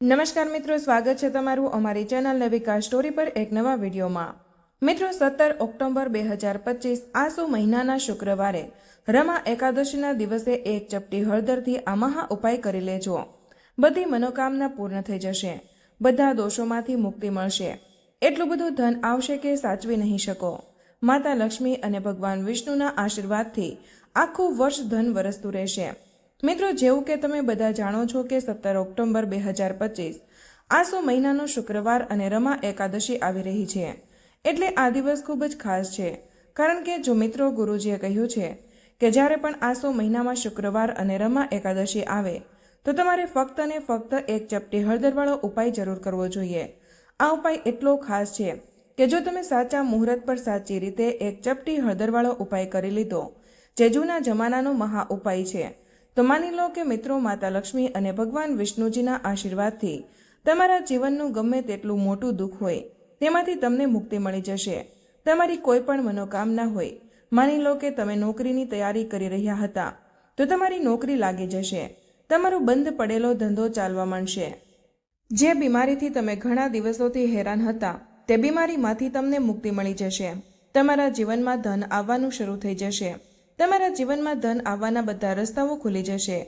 નમસ્કાર મિત્રો, સ્વાગત છે તમારું અમારી ચેનલ નવિકા સ્ટોરી પર એક નવા વિડીયોમાં. મિત્રો, સત્તર ઓક્ટોબર બે હજાર પચીસ, આસો મહિનાના શુક્રવારે રમા એકાદશીના દિવસે એક ચપટી હળદરથી આ મહા ઉપાય કરી લેજો. બધી મનોકામના પૂર્ણ થઈ જશે. બધા દોષોમાંથી મુક્તિ મળશે. એટલું બધું ધન આવશે કે સાચવી નહીં શકો. માતા લક્ષ્મી અને ભગવાન વિષ્ણુના આશીર્વાદથી આખું વર્ષ ધન વરસતું રહેશે. મિત્રો, જેવું કે તમે બધા જાણો છો કે સત્તર ઓક્ટોબર બે હજાર પચીસ, આસો મહિનાનો શુક્રવાર અને રમા એકાદશી આવી રહી છે. એટલે આ દિવસ ખૂબ જ ખાસ છે. કારણ કે જો મિત્રો ગુરુજીએ કહ્યું છે કે જ્યારે પણ આસો મહિનામાં શુક્રવાર અને રમા એકાદશી આવે, તો તમારે ફક્ત ને ફક્ત એક ચપટી હળદરવાળો ઉપાય જરૂર કરવો જોઈએ. આ ઉપાય એટલો ખાસ છે કે જો તમે સાચા મુહૂર્ત પર સાચી રીતે એક ચપટી હળદરવાળો ઉપાય કરી લીધો, જે જૂના જમાનાનો મહા ઉપાય છે તો માની લો કે મિત્રો માતા લક્ષ્મી અને ભગવાન વિષ્ણુજીના આશીર્વાદથી તમારા જીવનનું ગમે તેટલું મોટું દુઃખ હોય, તેમાંથી તમને મુક્તિ મળી જશે. તમારી કોઈ પણ મનોકામના હોય, માની લો કે તમે નોકરીની તૈયારી કરી રહ્યા હતા, તો તમારી નોકરી લાગી જશે. તમારો બંધ પડેલો ધંધો ચાલવા માંડશે. જે બીમારીથી તમે ઘણા દિવસોથી હેરાન હતા, તે બીમારીમાંથી તમને મુક્તિ મળી જશે. તમારા જીવનમાં ધન આવવાનું શરૂ થઈ જશે. તમારા જીવનમાં ધન આવવાના બધા રસ્તાઓ ખુલી જશે.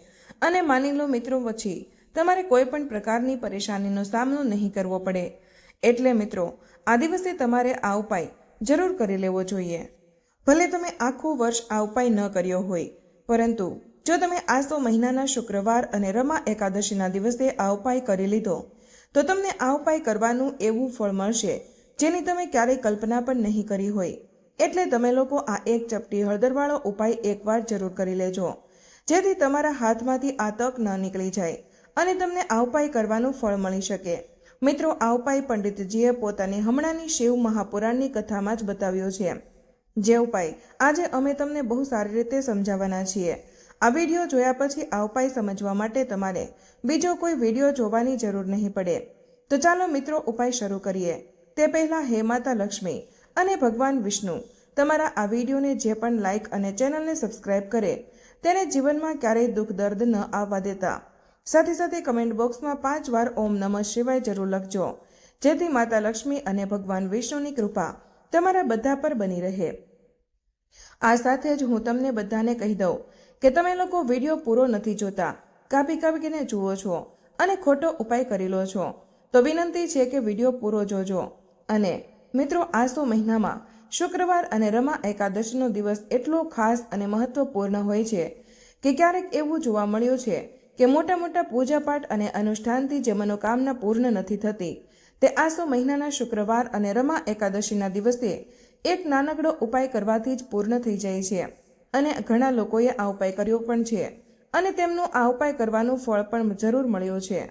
અને માની લો મિત્રો પછી તમારે કોઈ પણ પ્રકારની પરેશાનીનો સામનો નહીં કરવો પડે. એટલે મિત્રો, આ દિવસે તમારે આ ઉપાય જરૂર કરી લેવો જોઈએ. ભલે તમે આખું વર્ષ આ ઉપાય ન કર્યો હોય, પરંતુ જો તમે આસો મહિનાના શુક્રવાર અને રમા એકાદશીના દિવસે આ ઉપાય કરી લીધો, તો તમને આ ઉપાય કરવાનું એવું ફળ મળશે જેની તમે ક્યારેય કલ્પના પણ નહીં કરી હોય. એટલે તમે લોકો આ એક ચપટી હળદરવાળો ઉપાય એકવાર જરૂર કરી લેજો. જેથી તમારા હાથમાંથી આ તક ન નીકળી જાય અને તમને આ ઉપાય કરવાનું ફળ મળી શકે. મિત્રો, આ ઉપાય પંડિતજીએ પોતાની હમણાંની શિવ મહાપુરાણની કથામાં જ બતાવ્યો છે. જે ઉપાય આજે અમે તમને બહુ સારી રીતે સમજાવવાના છીએ. આ વીડિયો જોયા પછી આ ઉપાય સમજવા માટે તમારે બીજો કોઈ વીડિયો જોવાની જરૂર નહીં પડે. તો ચાલો મિત્રો, ઉપાય શરૂ કરીએ. તે પહેલાં હે માતા લક્ષ્મી અને ભગવાન વિષ્ણુ. તમારા આ વિડીયોને જે પણ લાઇક અને ચેનલને સબસ્ક્રાઇબ કરે, તેને જીવનમાં ક્યારેય દુઃખ, દર્દ ન આવવા દેતા. સાથે સાથે કમેન્ટ બોક્સમાં પાંચ વાર ઓમ નમઃ શિવાય જરૂર લખજો. જેથી માતા લક્ષ્મી અને ભગવાન વિષ્ણુની કૃપા તમારા બધા પર બની રહે. આ સાથે જ હું તમને બધાને કહી દઉં કે તમે લોકો વીડિયો પૂરો નથી જોતા, કાપી કાપીને જુઓ છો અને ખોટો ઉપાય કરી લો છો. તો વિનંતી છે કે વીડિયો પૂરો જોજો અને મિત્રો આસો મહિનામાં શુક્રવાર અને રમા એકાદશીનો દિવસ એટલો ખાસ અને મહત્વપૂર્ણ હોય છે કે ક્યારેક એવું જોવા મળ્યું છે કે મોટા મોટા પૂજાપાઠ અને અનુષ્ઠાનથી જે મનોકામના પૂર્ણ નથી થતી, તે આસો મહિનાના શુક્રવાર અને રમા એકાદશીના દિવસે એક નાનકડો ઉપાય કરવાથી જ પૂર્ણ થઈ જાય છે અને ઘણા લોકોએ આ ઉપાય કર્યો પણ છે અને તેમનું આ ઉપાય કરવાનું ફળ પણ જરૂર મળ્યું છે.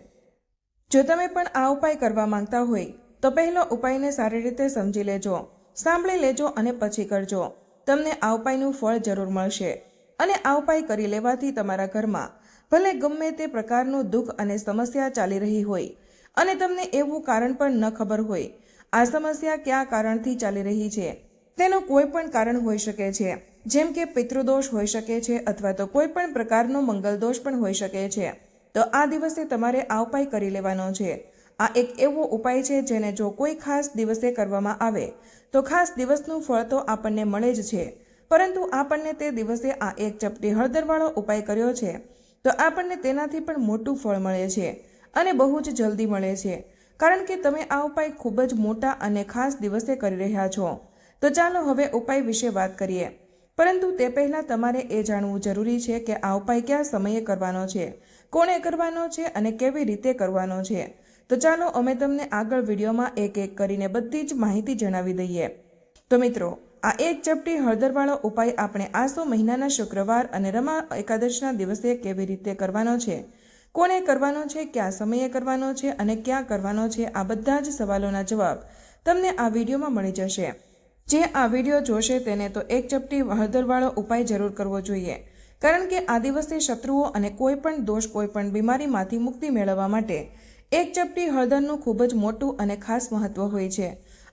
જો તમે પણ આ ઉપાય કરવા માંગતા હોય તો પહેલો ઉપાયને સારી રીતે સમજી લેજો. સાંભળી લેજો અને પછી કરજો. તમને આ ઉપાયનું ફળ જરૂર મળશે. અને આ ઉપાય કરી લેવાથી તમારા ઘરમાં ભલે ગમે તે પ્રકારનું દુઃખ અને સમસ્યા ચાલી રહી હોય, અને તમને એવું કારણ પણ ન ખબર હોય, આ સમસ્યા કયા કારણથી ચાલી રહી છે? તેનું કોઈ પણ કારણ હોઈ શકે છે. જેમ કે પિતૃદોષ હોઈ શકે છે અથવા તો કોઈ પણ પ્રકારનો મંગલદોષ પણ હોઈ શકે છે. તો આ દિવસે તમારે આ ઉપાય કરી લેવાનો છે. આ એક એવો ઉપાય છે જેને જો કોઈ ખાસ દિવસે કરવામાં આવે, તો ખાસ દિવસનું ફળ તો આપણને મળે જ છે. પરંતુ આપણને તે દિવસે આ એક ચપટી હળદરવાળો ઉપાય કર્યો છે, તો આપણને તેનાથી પણ મોટું ફળ મળે છે અને બહુ જ જલ્દી મળે છે. કારણ કે તમે આ ઉપાય ખૂબ જ મોટા અને ખાસ દિવસે કરી રહ્યા છો. તો ચાલો હવે ઉપાય વિશે વાત કરીએ. પરંતુ તે પહેલાં તમારે એ જાણવું જરૂરી છે કે આ ઉપાય કયા સમયે કરવાનો છે, કોણે કરવાનો છે અને કેવી રીતે કરવાનો છે. તો ચાલો અમે તમને આગળ વિડીયોમાં એક એક કરીને બધી જ માહિતી જણાવી દઈએ. તો મિત્રો, આ એક ચપટી હળદરવાળો ઉપાય આપણે આસો મહિનાના શુક્રવાર અને રમા એકાદશના દિવસે કેવી રીતે કરવાનો છે? કોને કરવાનો છે? કયા સમયે કરવાનો છે? અને ક્યાં કરવાનો છે? આ બધા જ સવાલોના જવાબ તમને આ વિડીયોમાં મળી જશે. જે આ વીડિયો જોશે તેને તો એક ચપટી હળદરવાળો ઉપાય જરૂર કરવો જોઈએ. કારણ કે આ દિવસે શત્રુઓ અને કોઈ પણ દોષ કોઈ પણ બીમારીમાંથી મુક્તિ મેળવવા માટે એક ચપટી હળદરનું ખૂબ જ મોટું અને ખાસ મહત્વ હોય છે.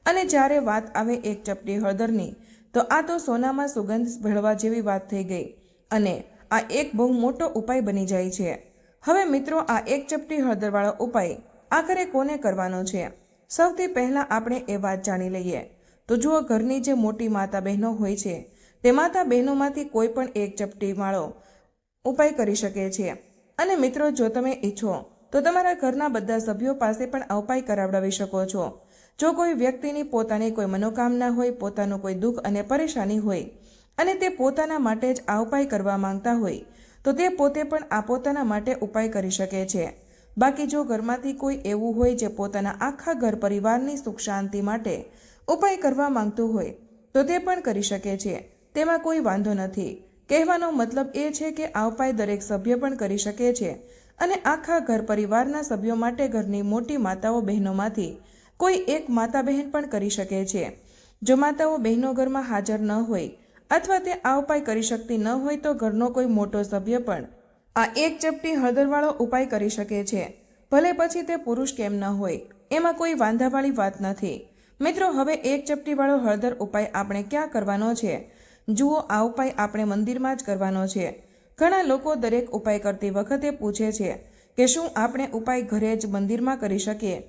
અને જ્યારે વાત આવે એક ચપટી હળદરની, તો આ તો સોનામાં સુગંધ ભળવા જેવી વાત થઈ ગઈ અને આ એક બહુ મોટો ઉપાય બની જાય છે. હવે મિત્રો, આ એક ચપટી હળદરવાળો ઉપાય આખરે કોને કરવાનો છે? સૌથી પહેલાં આપણે એ વાત જાણી લઈએ. તો જુઓ, ઘરની જે મોટી માતા બહેનો હોય છે, તે માતા બહેનોમાંથી કોઈ પણ એક ચપટી માળો ઉપાય કરી શકે છે. અને મિત્રો, જો તમે ઈચ્છો તો તમારા ઘરના બધા સભ્યો પાસે પણ આ કરાવડાવી શકો છો. જો કોઈ વ્યક્તિની પોતાની કોઈ મનોકામના હોય, પોતાનું કોઈ દુઃખ અને પરેશાની હોય, અને તે પોતાના માટે જ આ કરવા માંગતા હોય, તો તે પોતે પણ આ પોતાના માટે ઉપાય કરી શકે છે. બાકી જો ઘરમાંથી કોઈ એવું હોય જે પોતાના આખા ઘર પરિવારની સુખ શાંતિ માટે ઉપાય કરવા માંગતું હોય, તો તે પણ કરી શકે છે. તેમાં કોઈ વાંધો નથી. કહેવાનો મતલબ એ છે કે આ ઉપાય દરેક સભ્ય પણ કરી શકે છે અને આખા ઘર પરિવારના સભ્યો માટે ઘરની મોટી માતાઓ બહેનોમાંથી કોઈ એક માતા બહેન પણ કરી શકે છે. જો માતાઓ બહેનો ઘરમાં હાજર ન હોય અથવા તે આ ઉપાય કરી શકતી ન હોય તો ઘરનો કોઈ મોટો સભ્ય પણ આ એક ચપટી હળદરવાળો ઉપાય કરી શકે છે. ભલે પછી તે પુરુષ કેમ ન હોય, એમાં કોઈ વાંધાવાળી વાત નથી. મિત્રો, હવે એક ચપટીવાળો હળદર ઉપાય આપણે ક્યાં કરવાનો છે? જુઓ, આ ઉપાય આપણે મંદિરમાં જ કરવાનો છે. ઘણા લોકો દરેક ઉપાય કરતી વખતે પૂછે છે કે શું આપણે ઉપાય ઘરે જ મંદિરમાં કરી શકીએ?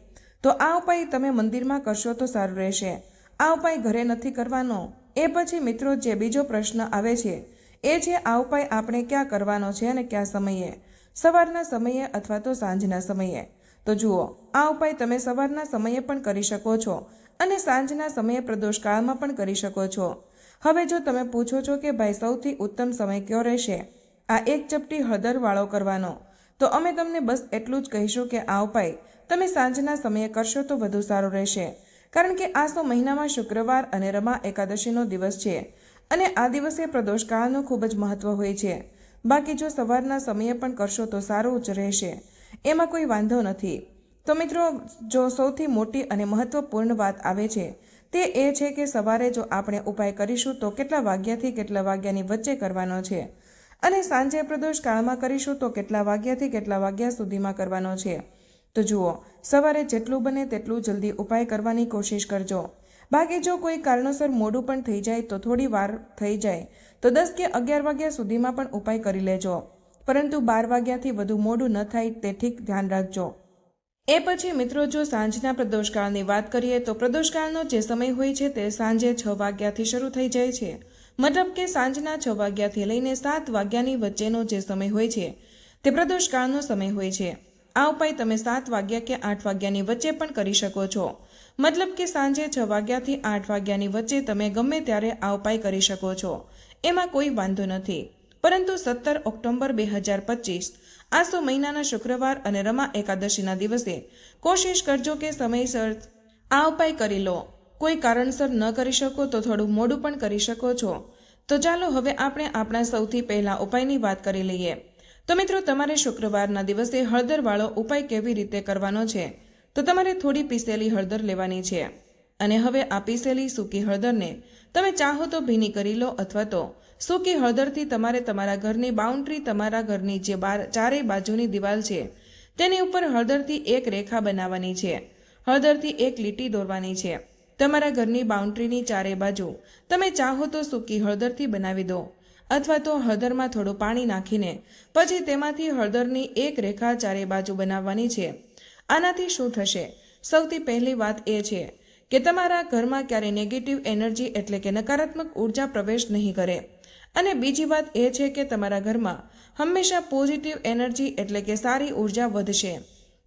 તો આ ઉપાય તમે મંદિરમાં કરશો તો સારું રહેશે. આ ઉપાય ઘરે નથી કરવાનો. એ પછી મિત્રો, જે બીજો પ્રશ્ન આવે છે, એ છે આ ઉપાય આપણે ક્યાં કરવાનો છે અને કયા સમયે? સવારના સમયે અથવા તો સાંજના સમયે? તો જુઓ, આ ઉપાય તમે સવારના સમયે પણ કરી શકો છો અને સાંજના સમયે પ્રદોષકાળમાં પણ કરી શકો છો. હવે જો તમે પૂછો છો કે ભાઈ સૌથી ઉત્તમ સમય કયો રહેશે? આ એક ચપટી હળદરવાળો કરવાનો. તો અમે તમને બસ એટલું જ કહીશું કે આ ઉપાય તમે સાંજના સમયે કરશો તો વધુ સારું રહેશે. કારણ કે આસો મહિનામાં શુક્રવાર અને રમા એકાદશીનો દિવસ છે અને આ દિવસે પ્રદોષકાળનું ખૂબ જ મહત્વ હોય છે. બાકી જો સવારના સમયે પણ કરશો તો સારું જ રહેશે. એમાં કોઈ વાંધો નથી. તો મિત્રો, જો સૌથી મોટી અને મહત્વપૂર્ણ વાત આવે છે તે એ છે કે સવારે જો આપણે ઉપાય કરીશું તો કેટલા વાગ્યાથી કેટલા વાગ્યાની વચ્ચે કરવાનો છે? અને સાંજે પ્રદોષ કાળમાં કરીશું તો કેટલા વાગ્યાથી કેટલા વાગ્યા સુધીમાં કરવાનો છે? તો જુઓ, સવારે જેટલું બને તેટલું જલ્દી ઉપાય કરવાની કોશિશ કરજો. બાકી જો કોઈ કારણોસર મોડું પણ થઈ જાય તો થોડી વાર થઈ જાય, તો દસ કે અગિયાર વાગ્યા સુધીમાં પણ ઉપાય કરી લેજો. પરંતુ બાર વાગ્યાથી વધુ મોડું ન થાય તે ઠીક ધ્યાન રાખજો. એ પછી મિત્રો, જો સાંજના પ્રદોષકાળની વાત કરીએ તો પ્રદોષકાળનો જે સમય હોય છે તે સાંજે છ વાગ્યાથી શરૂ થઈ જાય છે. મતલબ કે સાંજના છ વાગ્યાથી લઈને સાત વાગ્યાની વચ્ચેનો જે સમય હોય છે, તે પ્રદોષકાળનો સમય હોય છે. આ ઉપાય તમે સાત વાગ્યા કે આઠ વાગ્યાની વચ્ચે પણ કરી શકો છો. મતલબ કે સાંજે છ વાગ્યાથી આઠ વાગ્યાની વચ્ચે તમે ગમે ત્યારે આ ઉપાય કરી શકો છો. એમાં કોઈ વાંધો નથી. પરંતુ સત્તર ઓક્ટોબર બે હજાર પચીસ આસો મહિનાના શુક્રવાર અને રમા એકાદશીના દિવસે. કોશિશ કરજો કે સમયસર આ ઉપાય કરી લો. કોઈ કારણસર ન કરી શકો તો થોડું મોડું પણ કરી શકો છો. તો ચાલો હવે આપણે આપણા સૌથી પહેલા ઉપાયની વાત કરી લઈએ. તો મિત્રો, તમારે શુક્રવારના દિવસે હળદરવાળો ઉપાય કેવી રીતે કરવાનો છે? તો તમારે થોડી પીસેલી હળદર લેવાની છે. અને હવે આ પીસેલી સૂકી હળદરને તમે ચાહો તો ભીની કરી લો અથવા તો સૂકી હળદરથી તમારે તમારા ઘરની બાઉન્ડ્રી તમારા ઘરની જે બાર ચારેય બાજુની દિવાલ છે, તેની ઉપર હળદરથી એક રેખા બનાવવાની છે. હળદરથી એક લીટી દોરવાની છે. તમારા ઘરની બાઉન્ડ્રીની ચારે બાજુ તમે ચાહો તો સૂકી હળદરથી બનાવી દો, અથવા તો હળદરમાં થોડું પાણી નાખીને પછી તેમાંથી હળદરની એક રેખા ચારે બાજુ બનાવવાની છે. આનાથી શું થશે? સૌથી પહેલી વાત એ છે કે તમારા ઘરમાં ક્યારેય નેગેટિવ એનર્જી એટલે કે નકારાત્મક ઊર્જા પ્રવેશ નહીં કરે. અને બીજી વાત એ છે કે તમારા ઘરમાં હંમેશા પોઝિટિવ એનર્જી એટલે કે સારી ઊર્જા વધશે.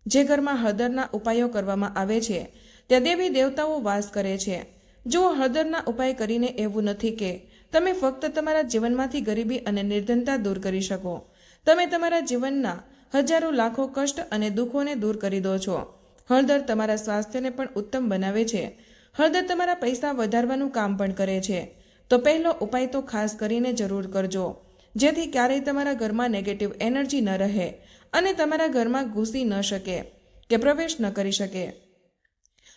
જે ઘરમાં હળદરના ઉપાયો કરવામાં આવે છે ત્યાં દેવી દેવતાઓ વાસ કરે છે. જો હળદરના ઉપાય કરીને એવું નથી કે તમે ફક્ત તમારા જીવનમાંથી ગરીબી અને નિર્ધનતા દૂર કરી શકો. તમે તમારા જીવનના હજારો લાખો કષ્ટ અને દુઃખોને દૂર કરી દો છો. હળદર તમારા સ્વાસ્થ્યને પણ ઉત્તમ બનાવે છે. હળદર તમારા પૈસા વધારવાનું કામ પણ કરે છે. તો પહેલો ઉપાય તો ખાસ કરીને જરૂર કરજો, જેથી ક્યારેય તમારા ઘરમાં નેગેટિવ એનર્જી ન રહે અને તમારા ઘરમાં ઘૂસી ન શકે કે પ્રવેશ ન કરી શકે.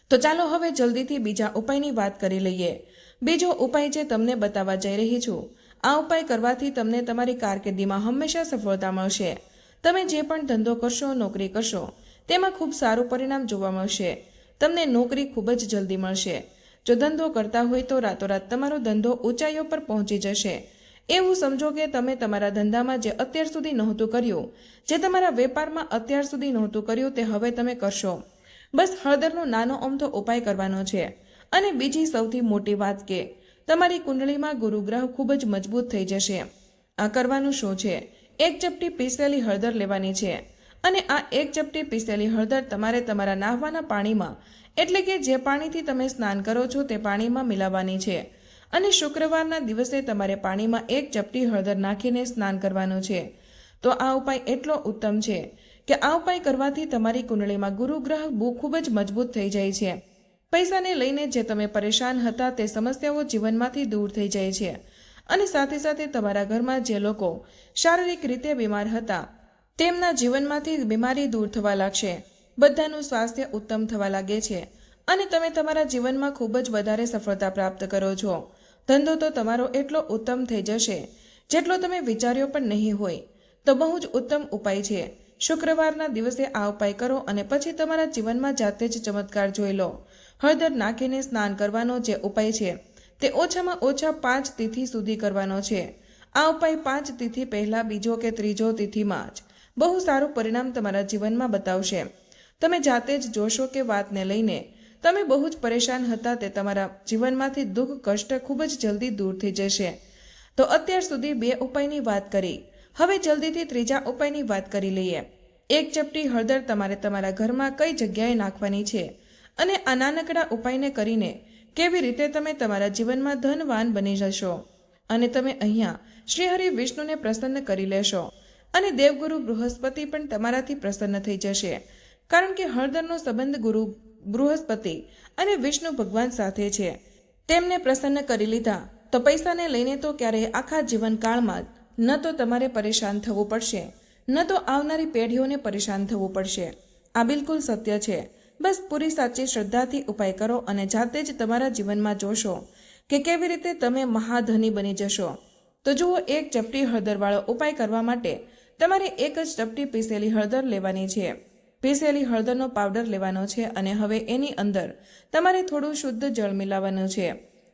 તો ચાલો હવે જલ્દીથી બીજા ઉપાયની વાત કરી લઈએ. બીજો ઉપાય જે તમને બતાવવા જઈ રહી છું, આ ઉપાય કરવાથી તમને તમારી કારકિર્દીમાં હંમેશા સફળતા મળશે. તમે જે પણ ધંધો કરશો, નોકરી કરશો, તેમાં ખૂબ સારું પરિણામ જોવા મળશે. તમને નોકરી ખૂબ જ જલ્દી મળશે. જો ધંધો કરતા હોય તો રાતોરાત તમારો ધંધો ઊંચાઈઓ પર પહોંચી જશે. એવું સમજો કે તમે તમારા ધંધામાં જે અત્યાર સુધી નહોતું કર્યું, જે તમારા વેપારમાં અત્યાર સુધી નહોતું કર્યું તે હવે તમે કરશો. બસ હળદરનો નાનો અમથો ઉપાય કરવાનો છે. અને બીજી સૌથી મોટી વાત કે, તમારી કુંડળીમાં ગુરુગ્રહ ખૂબ જ મજબૂત થઈ જશે. આ કરવાનું શું છે? એક ચપટી પીસેલી હળદર લેવાની છે. અને આ એક ચપટી પીસેલી હળદર તમારે તમારા નાહવાના પાણીમાં એટલે કે જે પાણીથી તમે સ્નાન કરો છો તે પાણીમાં મિલાવવાની છે. અને શુક્રવારના દિવસે તમારે પાણીમાં એક ચપટી હળદર નાખીને સ્નાન કરવાનું છે. તો આ ઉપાય એટલો ઉત્તમ છે કે આ ઉપાય કરવાથી તમારી કુંડળીમાં ગુરુગ્રહ બહુ ખૂબ જ મજબૂત થઈ જાય છે. પૈસાને લઈને જે તમે પરેશાન હતા તે સમસ્યાઓ જીવનમાંથી દૂર થઈ જાય છે. અને સાથે સાથે તમારા ઘરમાં જે લોકો શારીરિક રીતે બીમાર હતા તેમના જીવનમાંથી બીમારી દૂર થવા લાગશે. બધાનું સ્વાસ્થ્ય ઉત્તમ થવા લાગે છે. અને તમે તમારા જીવનમાં ખૂબ જ વધારે સફળતા પ્રાપ્ત કરો છો. ધંધો તો તમારો એટલો ઉત્તમ થઈ જશે, જેટલો તમે વિચાર્યો પણ નહીં હોય. તો બહુ જ ઉત્તમ ઉપાય છે. શુક્રવારના દિવસે આ ઉપાય કરો અને પછી તમારા જીવનમાં જાતે જ ચમત્કાર જોઈ લો. હળદર નાખીને સ્નાન કરવાનો જે ઉપાય છે, તે ઓછામાં ઓછા પાંચ તિથિ સુધી કરવાનો છે. આ ઉપાય પાંચ તિથિ પહેલા બીજો કે ત્રીજો તિથિમાં જ બહુ સારું પરિણામ તમારા જીવનમાં બતાવશે. તમે જાતે જ જોશો કે વાતને લઈને તમે બહુ જ પરેશાન હતા તે તમારા જીવનમાંથી દુઃખ, કષ્ટ ખૂબ જ જલ્દી દૂર થઈ જશે. તો અત્યાર સુધી બે ઉપાયની વાત કરી. હવે જલ્દીથી ત્રીજા ઉપાયની વાત કરી લઈએ. એક ચપટી હળદર તમારે તમારા ઘરમાં કઈ જગ્યાએ નાખવાની છે? અને આ નાનકડા ઉપાયને કરીને કેવી રીતે તમે તમારા જીવનમાં ધનવાન બની જશો? અને તમે અહીંયા શ્રીહરિ વિષ્ણુને પ્રસન્ન કરી લેશો. અને દેવગુરુ બૃહસ્પતિ પણ તમારાથી પ્રસન્ન થઈ જશે. કારણ કે હળદરનો સંબંધ ગુરુ બૃહસ્પતિ અને વિષ્ણુ ભગવાન સાથે છે. તેમને પ્રસન્ન કરી લીધા. તો પૈસાને લઈને તો ક્યારેય આખા જીવનકાળમાં ન તો તમારે પરેશાન થવું પડશે. ન તો આવનારી પેઢીઓને પરેશાન થવું પડશે. આ બિલકુલ સત્ય છે. બસ પૂરી સાચી શ્રદ્ધાથી ઉપાય કરો અને જાતે જ તમારા જીવનમાં જોશો કે કેવી રીતે તમે મહાધની બની જશો. તો જુઓ, એક ચપટી હળદરવાળો ઉપાય કરવા માટે તમારે એક જ ચપટી પીસેલી હળદર લેવાની છે. પીસેલી હળદરનો પાવડર લેવાનો છે અને હવે એની અંદર તમારે થોડું શુદ્ધ જળ મિલાવવાનું છે.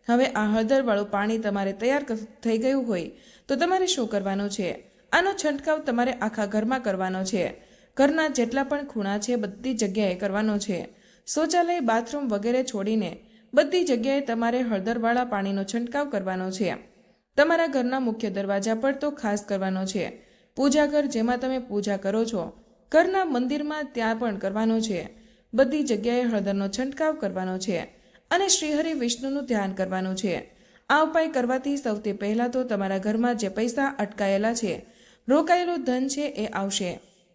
હવે આ હળદરવાળું પાણી તમારે તૈયાર થઈ ગયું હોય તો તમારે શું કરવાનું છે? આનો છંટકાવ તમારે આખા ઘરમાં કરવાનો છે. ઘરના જેટલા પણ ખૂણા છે, બધી જગ્યાએ કરવાનો છે. શૌચાલય, બાથરૂમ વગેરે છોડીને બધી જગ્યાએ તમારે હળદરવાળા પાણીનો છંટકાવ કરવાનો છે. તમારા ઘરના મુખ્ય દરવાજા પર તો ખાસ કરવાનો છે. પૂજા ઘર જેમાં તમે પૂજા કરો છો ઘરના મંદિરમાં ત્યાં પણ કરવાનો છે. બધી જગ્યાએ હળદરનો છંટકાવ કરવાનો છે અને શ્રીહરિ વિષ્ણુનું ધ્યાન કરવાનું છે. આ ઉપાય કરવાથી સૌથી પહેલાં તો તમારા ઘરમાં જે પૈસા અટકાયેલા છે, રોકાયેલું ધન છે એ આવશે.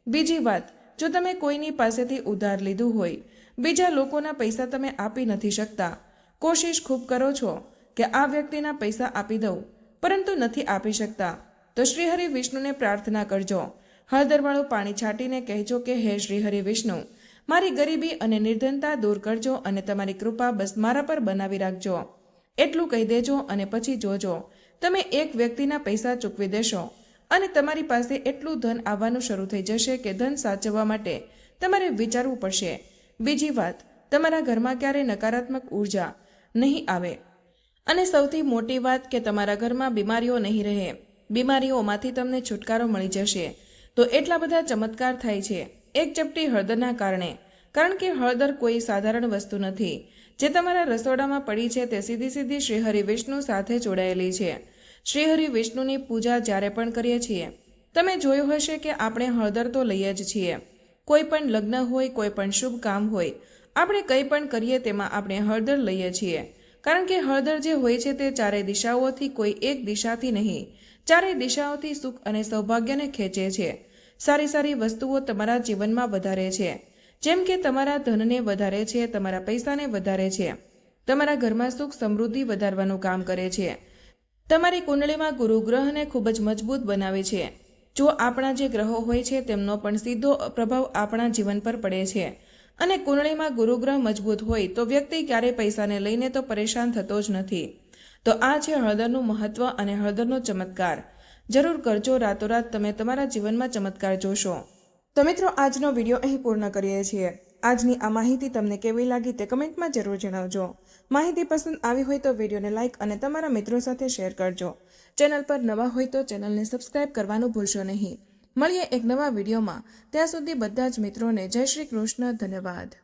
બીજી વાત, જો તમે કોઈની પાસેથી ઉધાર લીધું હોય, બીજા લોકોના પૈસા તમે આપી નથી શકતા. કોશિશ ખૂબ કરો છો કે આ વ્યક્તિના પૈસા આપી દઉં, પરંતુ નથી આપી શકતા. તો શ્રીહરિ વિષ્ણુને પ્રાર્થના કરજો હળદરવાળું પાણી છાંટીને કહેજો કે, હે શ્રીહરિ વિષ્ણુ, મારી ગરીબી અને નિર્ધનતા દૂર કરજો અને તમારી કૃપા બસ મારા પર બનાવી રાખજો. એટલું કહી દેજો અને પછી જોજો. તમે એક વ્યક્તિના પૈસા ચૂકવી દેશો અને તમારી પાસે એટલું ધન આવવાનું શરૂ થઈ જશે કે ધન સાચવવા માટે તમારે વિચારવું પડશે. બીજી વાત, તમારા ઘરમાં ક્યારેય નકારાત્મક ઊર્જા નહીં આવે. અને સૌથી મોટી વાત કે તમારા ઘરમાં બીમારીઓ નહીં રહે. બીમારીઓમાંથી તમને છુટકારો મળી જશે. તો એટલા બધા ચમત્કાર થાય છે. એક ચપટી હળદરના કારણે. કારણ કે હળદર કોઈ સાધારણ વસ્તુ નથી. જે તમારા રસોડામાં પડી છે તે સીધી સીધી શ્રીહરિ વિષ્ણુ સાથે જોડાયેલી છે. શ્રીહરિ વિષ્ણુની પૂજા જ્યારે પણ કરીએ છીએ. તમે જોયું હશે કે આપણે હળદર તો લઈએ જ છીએ. કોઈ પણ લગ્ન હોય, કોઈ પણ શુભ કામ હોય. આપણે કંઈ પણ કરીએ તેમાં આપણે હળદર લઈએ છીએ. કારણ કે હળદર જે હોય છે તે ચારે દિશાઓથી કોઈ એક દિશાથી નહીં. ચારેય દિશાઓથી સુખ અને સૌભાગ્યને ખેંચે છે. સારી સારી વસ્તુઓ તમારા જીવનમાં વધારે છે. જેમ કે તમારા ધનને વધારે છે, તમારા પૈસાને વધારે છે. તમારા ઘરમાં સુખ સમૃદ્ધિ વધારવાનું કામ કરે છે. તમારી કુંડળીમાં ગુરુ ગ્રહને ખૂબ જ મજબૂત બનાવે છે. જો આપણા જે ગ્રહો હોય છે, તેમનો પણ સીધો પ્રભાવ આપણા જીવન પર પડે છે. અને કુંડળીમાં ગુરુગ્રહ મજબૂત હોય, તો વ્યક્તિ ક્યારેય પૈસાને લઈને તો પરેશાન થતો જ નથી. તો આ છે હળદરનું મહત્વ અને હળદરનો ચમત્કાર. જરૂર કરજો રાતોરાત તમે તમારા જીવનમાં ચમત્કાર જોશો. તો મિત્રો, આજનો વીડિયો અહીં પૂર્ણ કરીએ છીએ. આજની આ માહિતી તમને કેવી લાગી તે કમેન્ટમાં જરૂર જણાવજો. માહિતી પસંદ આવી હોય તો વિડીયોને લાઇક અને તમારા મિત્રો સાથે શેર કરજો. ચેનલ પર નવા હોય તો ચેનલને સબસ્ક્રાઇબ કરવાનું ભૂલશો નહીં. મળીએ એક નવા વિડીયોમાં. ત્યાં સુધી બધા જ મિત્રોને જય શ્રી કૃષ્ણ, ધન્યવાદ.